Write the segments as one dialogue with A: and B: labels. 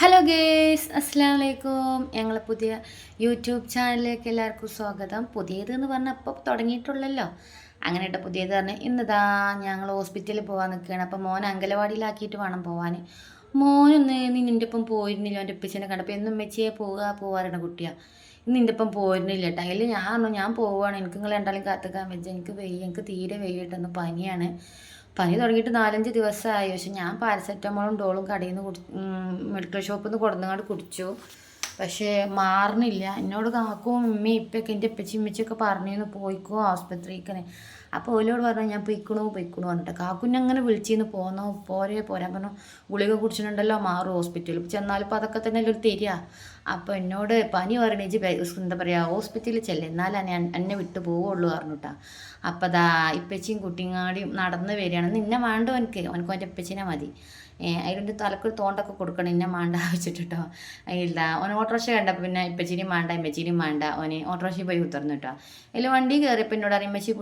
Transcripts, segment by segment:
A: Hello guys അസ്സാം വലൈക്കും ഞങ്ങളെ പുതിയ യൂട്യൂബ് ചാനലിലേക്ക് എല്ലാവർക്കും സ്വാഗതം. പുതിയത് എന്ന് പറഞ്ഞാൽ ഇപ്പോൾ തുടങ്ങിയിട്ടുള്ളല്ലോ. അങ്ങനെ ഇട്ട പുതിയത് പറഞ്ഞ് ഇന്നതാ ഞങ്ങൾ ഹോസ്പിറ്റലിൽ പോകാൻ നിൽക്കുകയാണ്. അപ്പോൾ മോൻ അങ്കലവാടിയിലാക്കിയിട്ട് വേണം പോകാൻ മോനൊന്ന് നിന്റെ ഒപ്പം പോയിരുന്നില്ല. എന്റെ ഉപ്പച്ചനെ കണ്ടപ്പോൾ എന്നും മെച്ചിയെ പോവുക പോകാറുണ്ട് കുട്ടിയാ. ഇന്ന് നിന്റെ ഒപ്പം പോയിരുന്നില്ല കേട്ടോ. അതിൽ ഞാൻ പറഞ്ഞു ഞാൻ പോവുകയാണ് എനിക്ക് നിങ്ങൾ രണ്ടാളും കാത്തുക്കാൻ വെച്ചാൽ എനിക്ക് വെയ്യ. എനിക്ക് തീരെ വെയ്യിട്ടൊന്ന് പനിയാണ്. പനി തുടങ്ങിയിട്ട് നാലഞ്ച് ദിവസമായി. പക്ഷെ ഞാൻ പാരസെറ്റമോളും ഡോളും കടയിൽ നിന്ന് കുടി മെഡിക്കൽ ഷോപ്പിൽ നിന്ന് കൊടുന്നങ്ങാണ്ട് കുടിച്ചു. പക്ഷേ മാറണില്ല. എന്നോട് കാക്കും ഉമ്മയും ഇപ്പൊക്കെ എന്റെ ഇപ്പച്ചി ഇമ്മച്ചിയൊക്കെ പറഞ്ഞിരുന്നു പോയിക്കോ ആസ്പത്രിക്കനെ. അപ്പോൾ ഓലോട് പറഞ്ഞു ഞാൻ പൊയ്ക്കണു പൊയ്ക്കണു പറഞ്ഞിട്ട്. കാക്കുന്നെ അങ്ങനെ വിളിച്ചിന്ന് പോന്നോ പോരെ പോരാൻ പറഞ്ഞു ഗുളിക കുടിച്ചിട്ടുണ്ടല്ലോ മാറും ഹോസ്പിറ്റലിൽ. ചെന്നാലും ഇപ്പോൾ അതൊക്കെ തന്നെ ഒരു തരിക അപ്പോൾ എന്നോട് പനി പറഞ്ഞേച്ച് എന്താ പറയുക ഹോസ്പിറ്റലിൽ ചെല്ലെ എന്നാലാണ് ഞാൻ എന്നെ വിട്ടു പോവുള്ളൂ പറഞ്ഞിട്ടാ. അപ്പോൾ ദാ ഇപ്പച്ചിയും കുട്ടിങ്ങാടിയും നടന്ന് വരികയാണ്. നിന്നെ വേണ്ട എനിക്ക് അവനക്ക് അവന്റെ ഇപ്പച്ചിനെ മതി. അതിന്റെ തലക്കൊരു തോണ്ടൊക്കെ കൊടുക്കണം ഇന്നെ മാണ്ട വെച്ചിട്ടോ ഇല്ല ഓൻ ഓട്ടോറിക്ഷ കണ്ടപ്പോൾ പിന്നെ ഇപ്പച്ചിരി മാണ്ട ഇമ്മച്ചിരി മാണ്ട. ഓന് ഓട്ടോറിക്ഷ പോയി ഉത്തർന്നു കേട്ടോ അതിൽ വണ്ടി കയറിയപ്പോൾ എന്നോട് അറിയാം പിടിച്ച്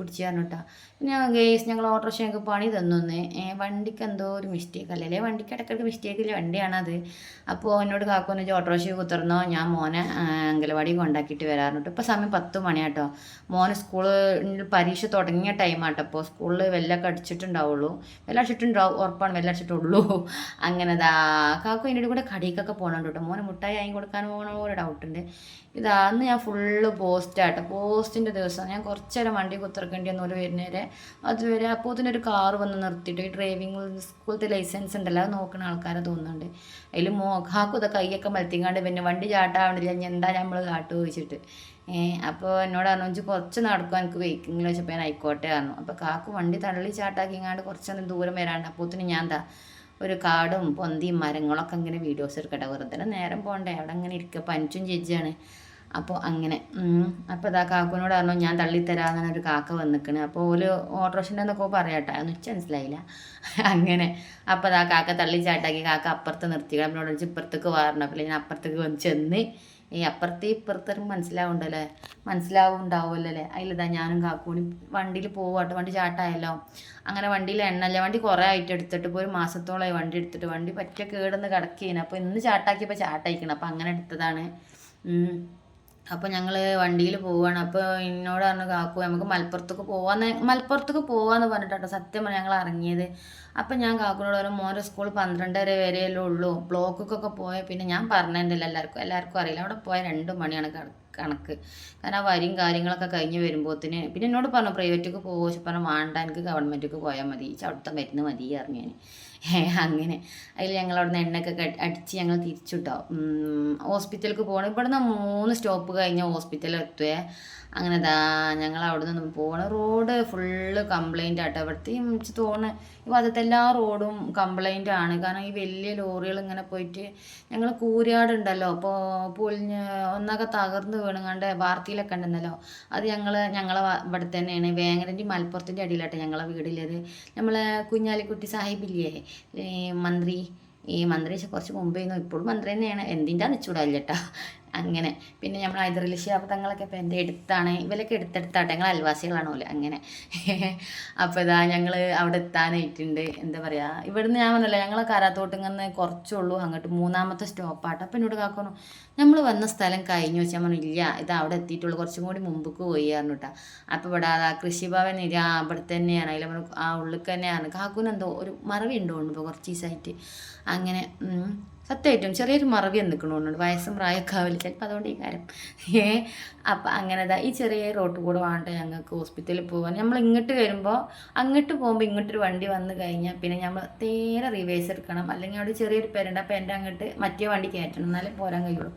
A: പിടിച്ച് കേട്ടോ പിന്നെ ഗേസ് ഞങ്ങൾ ഓട്ടോറിക്ഷ ഞങ്ങൾക്ക് പണി തന്നൊന്ന്. വണ്ടിക്ക് എന്തോ ഒരു മിസ്റ്റേക്ക് അല്ലേ? വണ്ടിക്ക് ഇടയ്ക്കിടയ്ക്ക് മിസ്റ്റേക്ക് ഇല്ല? വണ്ടിയാണത് അപ്പോൾ എന്നോട് കാക്കുന്ന് ഓട്ടോറിക്ഷ കുത്തിർന്നോ? ഞാൻ മോനെ അങ്കലവാടി കൊണ്ടാക്കിയിട്ട് വരാറുണ്ട് ഇപ്പോൾ സമയം പത്ത് മണിയാട്ടോ. മോന് സ്കൂളിൽ പരീക്ഷ തുടങ്ങിയ ടൈമാട്ടോ അപ്പോൾ സ്കൂളിൽ വെല്ലൊക്കെ അടിച്ചിട്ടുണ്ടാവുള്ളൂ. വെല്ലടിച്ചിട്ടുണ്ടാവും ഉറപ്പാണ്. വെല്ലം അടിച്ചിട്ടുള്ളൂ അങ്ങനെ ദാ കാക്കു കൂടെ കടിക്കൊക്കെ പോകണുണ്ട് കേട്ടോ മോനെ മുട്ടായി അതിന് കൊടുക്കാൻ പോകണ പോലെ ഡൗട്ടുണ്ട് ഇതാ അന്ന് ഞാൻ ഫുള്ള് പോസ്റ്റാട്ടോ. പോസ്റ്റിന്റെ ദിവസം ഞാൻ കുറച്ച് നേരം വണ്ടി കുത്തിറക്കേണ്ടി വന്നു ഒരു വരുന്നവരെ അതുവരെ അപ്പോൾ തന്നെ ഒരു കാർ വന്ന് നിർത്തിയിട്ട് ഈ ഡ്രൈവിംഗ് സ്കൂളത്തെ ലൈസൻസ് ഉണ്ടല്ലോ അത് നോക്കുന്ന ആൾക്കാരെ തോന്നുന്നുണ്ട്. അതിൽ മോ കാക്കു ഇതൊക്കെ കൈയൊക്കെ മലത്തിങ്ങാണ്ട് പിന്നെ വണ്ടി ചാട്ടാവണില്ല ഞാൻ എന്താ നമ്മൾ കാട്ടു ചോദിച്ചിട്ട് അപ്പോൾ എന്നോട് പറഞ്ഞു വെച്ചാൽ കുറച്ച് നടക്കും എനിക്ക് വെയ്ക്കിങ്ങിൽ വെച്ചപ്പോൾ ഞാൻ ആയിക്കോട്ടെ ആയിരുന്നു അപ്പോൾ കാക്കു വണ്ടി തള്ളി ചാട്ടാക്കിങ്ങാണ്ട് കുറച്ചൊന്നും ദൂരം വരാണ്ട് അപ്പോത്തിന് ഞാൻ എന്താ ഒരു കാടും പൊന്തിയും മരങ്ങളൊക്കെ ഇങ്ങനെ വീഡിയോസ് എടുക്കട്ടെ. വെറുതെ നേരം പോകണ്ടേ അവിടെ അങ്ങനെ ഇരിക്കുക പനിച്ചും ചേച്ചിയാണ് അപ്പോൾ അങ്ങനെ അപ്പോൾ ഇതാ കാക്കുവിനോട് പറഞ്ഞു ഞാൻ തള്ളിത്തരാമെന്നാണ് ഒരു കാക്ക വന്നിക്കണ്. അപ്പോൾ ഓൽ ഓട്ടോറിക്ഷന്റെ എന്നൊക്കെ പറയാട്ടെ. അതൊന്നും വെച്ച് മനസ്സിലായില്ല. അങ്ങനെ. അപ്പോൾ അതാ കാക്ക തള്ളി ചാട്ടാക്കി കാക്ക അപ്പുറത്ത് നിർത്തി. എന്നോട് വെച്ച് ഇപ്പുറത്തേക്ക് വാറണം അപ്പോൾ ഞാൻ അപ്പുറത്തേക്ക് വന്ന് ചെന്ന് ഈ അപ്പുറത്തെ ഇപ്പുറത്തെ മനസ്സിലാവുണ്ടല്ലേ. മനസ്സിലാവുണ്ടാവുമല്ലോ അല്ലേ? അതിലിതാ ഞാനും കാക്കൂണി വണ്ടിയിൽ പോവാട്ടോ. വണ്ടി ചാട്ടായല്ലോ. അങ്ങനെ വണ്ടിയിൽ എണ്ണല്ല വണ്ടി കുറേ ആയിട്ട് എടുത്തിട്ട് ഇപ്പോൾ ഒരു മാസത്തോളമായി വണ്ടി എടുത്തിട്ട്. വണ്ടി പറ്റ കേടുന്ന് കിടക്കുകയാണ് അപ്പോൾ ഇന്ന് ചാട്ടാക്കിയപ്പോൾ ചാട്ടായിക്കണം. അപ്പോൾ അങ്ങനെ എടുത്തതാണ്. അപ്പോൾ ഞങ്ങൾ വണ്ടിയിൽ പോവാണ്. അപ്പോൾ എന്നോട് പറഞ്ഞു കാക്കു നമുക്ക് മലപ്പുറത്തേക്ക് പോവാന്ന് മലപ്പുറത്തേക്ക് പോവാന്ന് പറഞ്ഞിട്ടോ സത്യം പറഞ്ഞാൽ ഞങ്ങൾ ഇറങ്ങിയത്. അപ്പം ഞാൻ കാക്കുനോട് പറഞ്ഞു മോന്റെ സ്കൂൾ പന്ത്രണ്ടര വരെയല്ലേ ഉള്ളൂ. ബ്ലോക്കൊക്കെ പോയ പിന്നെ ഞാൻ പറഞ്ഞതിന്റെ എല്ലാവർക്കും. എല്ലാവർക്കും അറിയില്ല. അവിടെ പോയ രണ്ട് മണിയാണ് കണക്ക്. കാരണം ആ വരിയും കാര്യങ്ങളൊക്കെ കഴിഞ്ഞ് വരുമ്പോഴത്തിന് പിന്നെ എന്നോട് പറഞ്ഞു പ്രൈവറ്റിക്ക് പോകുമോ പറഞ്ഞു വേണ്ട എനിക്ക് ഗവൺമെന്റിക്ക് പോയാൽ മതി. അവിടുത്തെ മരുന്ന് മതി പറഞ്ഞു ഞാൻ. അങ്ങനെ. അതിൽ ഞങ്ങൾ അവിടെ നിന്ന് എണ്ണയൊക്കെ അടിച്ച് ഞങ്ങൾ തിരിച്ചുട്ടോ. ഹോസ്പിറ്റലിലേക്ക് പോകണം ഇവിടെ നിന്ന് മൂന്ന് സ്റ്റോപ്പ് കഴിഞ്ഞ് ഹോസ്പിറ്റലിൽ എത്തുവേ. അങ്ങനെ ദാ ഞങ്ങൾ അവിടെ നിന്ന് പോകണ റോഡ് ഫുള്ള് കംപ്ലൈന്റ് ആട്ടോ. ഇവിടുത്തെ എനിക്ക് തോന്നുന്നു ഈ ഭാഗത്തെ എല്ലാ റോഡും കംപ്ലൈന്റ് ആണ്. കാരണം ഈ വലിയ ലോറികൾ ഇങ്ങനെ പോയിട്ട് ഞങ്ങൾ കൂരിയാട് ഉണ്ടല്ലോ അപ്പോൾ പൊളിഞ്ഞ് ഒന്നൊക്കെ തകർന്ന് വീണുങ്ങാണ്ട് വാർത്തയിലൊക്കെ ഉണ്ടെന്നല്ലോ. അത് ഞങ്ങൾ ഞങ്ങളെ ഇവിടെ തന്നെയാണ്. വേങ്ങരന്റെ മലപ്പുറത്തിന്റെ അടിയിലാട്ടെ ഞങ്ങളെ വീടില്ലത്. നമ്മളെ കുഞ്ഞാലിക്കുട്ടി സാഹിബില്ലേ? മന്ത്രി ഈ മന്ത്രി കുറച്ച് മുമ്പേ ഇപ്പോഴും മന്ത്രി തന്നെയാണ്. എന്തിന്റെ നിച്ചൂടാല്ല കേട്ടോ അങ്ങനെ. പിന്നെ നമ്മൾ ഹൈദരലി ശാബ്ദങ്ങളൊക്കെ ഇപ്പം എന്റെ എടുത്താണ്? ഇവരൊക്കെ എടുത്തെടുത്താട്ടെ. ഞങ്ങൾ അൽവാസികളാണോ പോലെ അങ്ങനെ. അപ്പോൾ ഇതാ ഞങ്ങൾ അവിടെ എത്താനായിട്ടുണ്ട്. എന്താ പറയുക ഇവിടുന്ന് ഞാൻ പറഞ്ഞല്ലോ ഞങ്ങൾ കാരാത്തോട്ടിങ്ങനെ കുറച്ചുള്ളൂ അങ്ങോട്ട് മൂന്നാമത്തെ സ്റ്റോപ്പാട്ടോ. അപ്പം എന്നോട് കാക്കുന്നു നമ്മൾ വന്ന സ്ഥലം കഴിഞ്ഞു വെച്ചാൽ പറഞ്ഞു ഇല്ല ഇത് അവിടെ എത്തിയിട്ടുള്ളൂ. കുറച്ചും കൂടി മുമ്പക്ക് പോയി പറഞ്ഞിട്ടാ. അപ്പോൾ ഇവിടെ അതാ കൃഷിഭവൻ ഇല്ല അവിടെ തന്നെയാണ്. അതിൽ ആ ഉള്ളിൽ തന്നെയാണ്. കാക്കുനെന്തോ ഒരു മറവി ഉണ്ടോ ഇപ്പോൾ കുറച്ച് ദിവസമായിട്ട് അങ്ങനെ സത്യമായിട്ടും ചെറിയൊരു മറവി നിൽക്കണമെന്നുണ്ട് വയസ്സും പ്രായമൊക്കെ ആവില്ല. ചിലപ്പോൾ അതുകൊണ്ട് ഈ കാര്യം. ഏ അപ്പം അങ്ങനെ ഈ ചെറിയ റോട്ട് കൂടെ വേണ്ട ഞങ്ങൾക്ക് ഹോസ്പിറ്റലിൽ പോകാൻ നമ്മൾ ഇങ്ങോട്ട് വരുമ്പോൾ അങ്ങോട്ട് പോകുമ്പോൾ ഇങ്ങോട്ടൊരു വണ്ടി വന്ന് കഴിഞ്ഞാൽ പിന്നെ നമ്മൾ നേരെ റിവേഴ്സ് എടുക്കണം. അല്ലെങ്കിൽ അവിടെ ചെറിയൊരു പേരുണ്ട്. അപ്പോൾ എന്റെ അങ്ങോട്ട് മറ്റേ വണ്ടി കയറ്റണം. എന്നാലേ പോരാൻ കഴിയുള്ളൂ.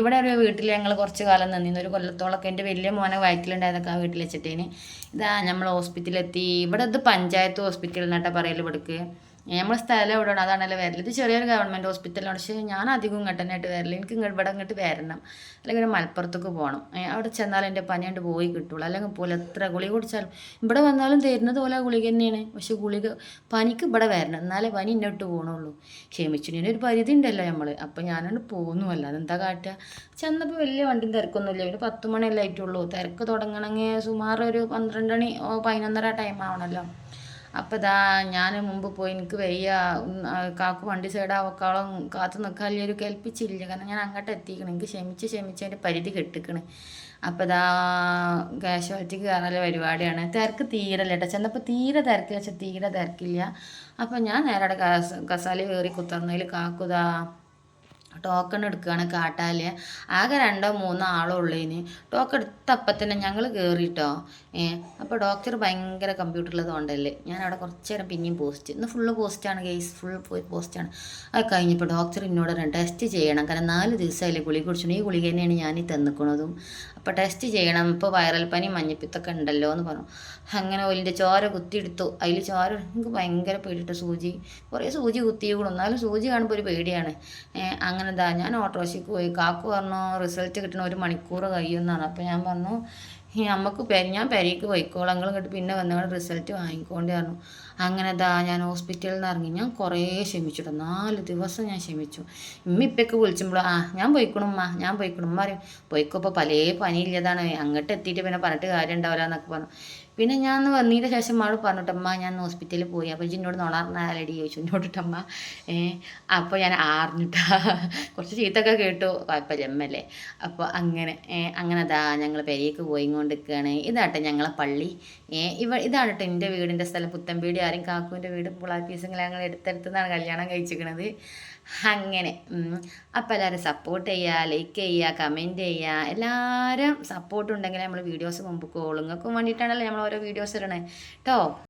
A: ഇവിടെ ഒരു വീട്ടിൽ ഞങ്ങൾ കുറച്ച് കാലം നിന്നിരുന്നു ഒരു കൊല്ലത്തോളൊക്കെ എന്റെ വലിയ മോനെ വയറ്റിലുണ്ടായതൊക്കെ ആ വീട്ടിൽ വെച്ചിട്ടേന്. ഇതാ നമ്മൾ ഹോസ്പിറ്റലെത്തി ഇവിടെ ഇത് പഞ്ചായത്ത് ഹോസ്പിറ്റൽ എന്നിട്ടാണ് പറയൽ ഇവിടേക്ക്. നമ്മൾ സ്ഥലം എവിടെയാണ്? അതാണല്ലോ വരൽ. ഇത് ചെറിയൊരു ഗവൺമെന്റ് ഹോസ്പിറ്റലാണ്. പക്ഷേ ഞാൻ അധികം ഇങ്ങോട്ടന്നായിട്ട് വരൽ. എനിക്ക് ഇങ്ങോട്ട് ഇവിടെ ഇങ്ങോട്ട് വരണം. അല്ലെങ്കിൽ മലപ്പുറത്തേക്ക് പോകണം അവിടെ ചെന്നാൽ എന്റെ പനി കൊണ്ട് പോയി കിട്ടുള്ളൂ. അല്ലെങ്കിൽ പോലെ എത്ര ഗുളിക കുടിച്ചാലും. ഇവിടെ വന്നാലും തരുന്നത് പോലെ ഗുളിക തന്നെയാണ്. പക്ഷേ ഗുളിക പനിക്ക് ഇവിടെ വരണം. എന്നാലേ പനി ഇന്നോട്ട് പോകണുള്ളൂ ക്ഷമിച്ചിന് ഒരു പരിധി ഉണ്ടല്ലോ നമ്മൾ അപ്പോൾ ഞാനോട് പോകുന്നുമല്ല അതെന്താ കാട്ടുക ചെന്നപ്പോൾ വലിയ വണ്ടി തിരക്കൊന്നുമില്ല. ഒരു പത്ത് മണിയല്ലേ ആയിട്ടുള്ളൂ. തിരക്ക് തുടങ്ങണമെങ്കിൽ സുമാർ ഒരു പന്ത്രണ്ട് മണി പതിനൊന്നര ടൈം ആവണമല്ലോ അപ്പോൾ ഇതാ ഞാൻ മുമ്പ് പോയി എനിക്ക് വയ്യ. കാക്ക് വണ്ടി സൈഡാവക്കാളും കാത്തു നിൽക്കാൻ ഒരു കേൾപ്പിച്ചില്ല കാരണം ഞാൻ അങ്ങോട്ട് എത്തിക്കണം. എനിക്ക് ക്ഷമിച്ച് ക്ഷമിച്ച് അതിന്റെ പരിധി കെട്ടിക്കണ്. അപ്പോൾ ഇതാ കാഷ്വാലിറ്റിക്ക് കയറാനുള്ള പരിപാടിയാണ്. തിരക്ക് തീരല്ല കേട്ടോ ചെന്നപ്പോൾ തീരെ തിരക്ക് വെച്ചാൽ തീരെ തിരക്കില്ല. അപ്പോൾ ഞാൻ നേരെ കസാലി കസ കസാല കയറി കുത്തർന്നതിൽ കാക്കുതാ ടോക്കൺ എടുക്കുകയാണ് കാട്ടാൽ. ആകെ രണ്ടോ മൂന്നോ ആളോ ഉള്ളതിന് ടോക്കൺ എടുത്തപ്പം തന്നെ ഞങ്ങൾ കയറിയിട്ടോ ഏ അപ്പോൾ ഡോക്ടർ ഭയങ്കര കമ്പ്യൂട്ടറിൽ തോണ്ടല്ലേ ഞാൻ അവിടെ കുറച്ച് നേരം പിന്നെയും പോസ്റ്റ് ഇന്ന് ഫുള്ള് പോസ്റ്റാണ് കേസ് ഫുൾ പോസ്റ്റാണ് അത് കഴിഞ്ഞപ്പോൾ ഡോക്ടർ എന്നോട് ടെസ്റ്റ് ചെയ്യണം. കാരണം നാല് ദിവസമായില്ലേ ഗുളിക കുടിച്ചു ഈ ഗുളിക തന്നെയാണ് ഞാൻ ഈ തന്നിക്കണതും. അപ്പോൾ ടെസ്റ്റ് ചെയ്യണം. ഇപ്പോൾ വൈറൽ പനി മഞ്ഞപ്പിത്തൊക്കെ ഉണ്ടല്ലോ എന്ന് പറഞ്ഞു. അങ്ങനെ ഒലിന്റെ ചോര കുത്തിയെടുത്തു. അതിൽ ചോര ഭയങ്കര പേടിയിട്ട് സൂചി. കുറേ സൂചി കുത്തിയേക്കുള്ളൂ എന്നാലും സൂചി കാണുമ്പോൾ ഒരു പേടിയാണ്. ഏഹ് അങ്ങനെ ഇതാ ഞാൻ ഓട്ടോറിക്ഷയ്ക്ക് പോയി. കാക്കു പറഞ്ഞു റിസൾട്ട് കിട്ടണ ഒരു മണിക്കൂർ കഴിയുമെന്നാണ്. അപ്പോൾ ഞാൻ പറഞ്ഞു പെരി ഞാൻ പെരയ്ക്ക് പോയിക്കോളാം. നിങ്ങൾ ഇങ്ങോട്ട് പിന്നെ വന്നവിടെ റിസൾട്ട് വാങ്ങിക്കൊണ്ട് പറഞ്ഞു. അങ്ങനെ ദാ ഞാൻ ഹോസ്പിറ്റലിൽ നിന്ന് ഇറങ്ങി ഞാൻ കുറേ ക്ഷമിച്ചിട്ടു. നാല് ദിവസം ഞാൻ ക്ഷമിച്ചു. ഇമ്മ ഇപ്പൊക്കെ വിളിച്ചുമ്പോൾ ആ ഞാൻ പോയിക്കണമ്മ ഞാൻ പോയിക്കണമ്മ പറയും. പോയിക്കോ ഇപ്പോൾ പല പനിയില്ലതാണ്. അങ്ങോട്ട് എത്തിയിട്ട് പിന്നെ പറഞ്ഞിട്ട് കാര്യം ഉണ്ടാവില്ല എന്നൊക്കെ പറഞ്ഞു. പിന്നെ ഞാൻ ഒന്ന് വന്നതിന് ശേഷം അവൾ പറഞ്ഞിട്ടമ്മ ഞാൻ ഹോസ്പിറ്റലിൽ പോയി. അപ്പോൾ എന്നോട് നുണർന്നാലടി ചോദിച്ചു. എന്നോട്ടിട്ടമ്മ ഏ അപ്പോൾ ഞാൻ ആറിഞ്ഞിട്ടാ കുറച്ച് ചീത്തൊക്കെ കേട്ടു. കുഴപ്പമില്ല അമ്മല്ലേ അപ്പോൾ അങ്ങനെ അങ്ങനെ അതാ ഞങ്ങൾ പെരേക്ക് പോയി. കൊണ്ടിരിക്കുകയാണ്. ഇതാട്ടെ ഞങ്ങളെ പള്ളി. ഇവ ഇതാണ് കേട്ടോ എന്റെ വീടിന്റെ സ്ഥലം പുത്തൻപീടി ആരും കാക്കുവിന്റെ വീട് പുളാപ്പീസങ്ങൾ ഞങ്ങൾ എടുത്തെടുത്തുനിന്നാണ് കല്യാണം കഴിച്ചിരിക്കുന്നത് അങ്ങനെ. അപ്പോൾ എല്ലാവരും സപ്പോർട്ട് ചെയ്യുക ലൈക്ക് ചെയ്യുക കമന്റ് ചെയ്യുക എല്ലാവരും സപ്പോർട്ട് ഉണ്ടെങ്കിൽ നമ്മൾ വീഡിയോസ് മുമ്പ് കോളുങ്ങൾക്കും വേണ്ടിയിട്ടാണല്ലോ നമ്മൾ ഓരോ വീഡിയോസ് ഇടണേ. കേട്ടോ